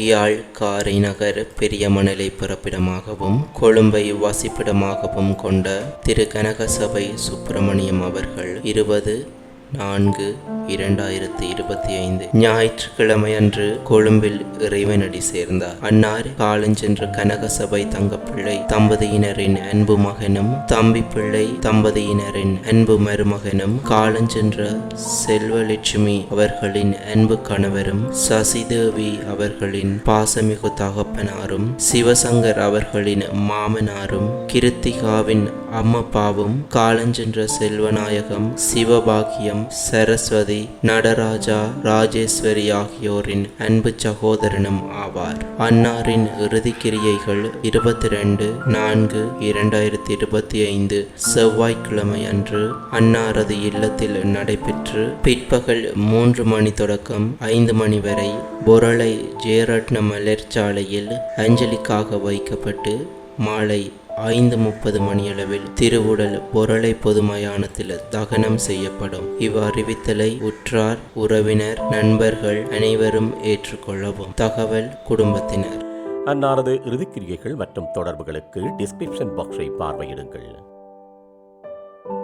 யாழ் காரை நகர் பெரிய மணலை பிறப்பிடமாகவும் கொழும்பை வசிப்பிடமாகவும் கொண்ட திரு கனகசபை சுப்பிரமணியம் அவர்கள் இருபது நான்கு இரண்டாயிரத்தி இருபத்தி ஐந்து ஞாயிற்றுக்கிழமை அன்று கொழும்பில் இறைவனடி சேர்ந்தார். அன்னார் காலஞ்சென்ற கனகசபை தங்கப்பிள்ளை தம்பதியினரின் அன்பு மகனும் தம்பி பிள்ளை தம்பதியினரின் அன்பு மருமகனும் காலஞ்சென்ற செல்வலட்சுமி அவர்களின் அன்பு கணவரும் சசிதேவி அவர்களின் பாசமிகு தகப்பனாரும் சிவசங்கர் அவர்களின் மாமனாரும் கிருத்திகாவின் அம்மப்பாவும் காலஞ்சென்ற செல்வநாயகம் சிவபாக்கியம் சரஸ்வதி நடராஜா ராஜேஸ்வரி ஆகியோரின் அன்பு சகோதரனும் ஆவார். அன்னாரின் இறுதிக்கிரியைகள் இருபத்தி ரெண்டு நான்கு இரண்டாயிரத்தி இருபத்தி ஐந்து செவ்வாய்க்கிழமை அன்று அன்னாரது இல்லத்தில் நடைபெற்று பிற்பகல் மூன்று மணி தொடக்கம் ஐந்து மணி வரை பொருளை ஜெயரட்ன மலர்ச்சாலையில் அஞ்சலிக்காக வைக்கப்பட்டு மாலை ஐந்து முப்பது மணியளவில் திருவுடல் பொருளை பொது மயானத்தில் தகனம் செய்யப்படும். இவ் அறிவித்தலை உற்றார் உறவினர் நண்பர்கள் அனைவரும் ஏற்றுக்கொள்ளவும். தகவல் குடும்பத்தினர். அன்னாரது இறுதிக்கிரியைகள் மற்றும் தொடர்புகளுக்கு டிஸ்கிரிப்ஷன் பாக்ஸை பார்வையிடுங்கள்.